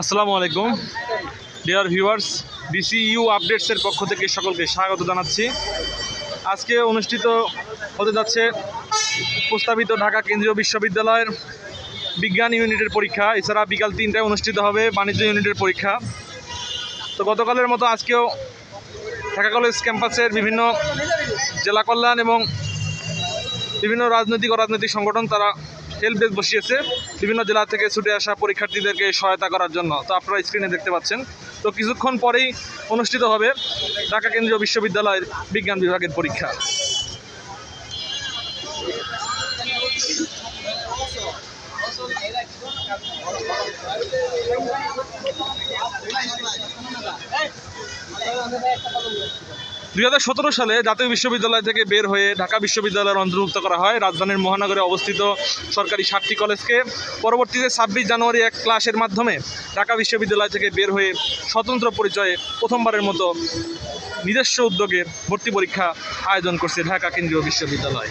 আসসালামু আলাইকুম। Dear viewers DCU আপডেটসের পক্ষ থেকে সকলকে স্বাগত জানাচ্ছি। আজকে অনুষ্ঠিত হতে যাচ্ছে প্রস্তাবিত ঢাকা কেন্দ্রীয় বিশ্ববিদ্যালয়ের বিজ্ঞান ইউনিটের পরীক্ষা। এছাড়া বিকাল তিনটায় অনুষ্ঠিত হবে বাণিজ্য ইউনিটের পরীক্ষা। তো গতকালের মতো আজকেও ঢাকা কলেজ ক্যাম্পাসের বিভিন্ন জেলা কল্যাণ এবং বিভিন্ন রাজনৈতিক ও রাজনৈতিক সংগঠন তারা হেল্প ডেস্ক বসিয়েছে বিভিন্ন জেলা থেকে ছুটে আসা পরীক্ষার্থীদেরকে সহায়তা করার জন্য তো আপনারা স্ক্রিনে দেখতে পাচ্ছেন তো কিছুক্ষণ পরেই অনুষ্ঠিত হবে ঢাকা কেন্দ্রীয় বিশ্ববিদ্যালয়ের বিজ্ঞান বিভাগের পরীক্ষা দুই সালে জাতীয় বিশ্ববিদ্যালয় থেকে বের হয়ে ঢাকা বিশ্ববিদ্যালয়ের অন্তর্ভুক্ত করা হয়। রাজধানীর মহানগরে অবস্থিত সরকারি সাতটি কলেজকে পরবর্তীতে ছাব্বিশ জানুয়ারি এক ক্লাসের মাধ্যমে ঢাকা বিশ্ববিদ্যালয় থেকে বের হয়ে স্বতন্ত্র পরিচয়ে প্রথমবারের মতো নিজস্ব উদ্যোগে ভর্তি পরীক্ষা আয়োজন করছে ঢাকা কেন্দ্রীয় বিশ্ববিদ্যালয়।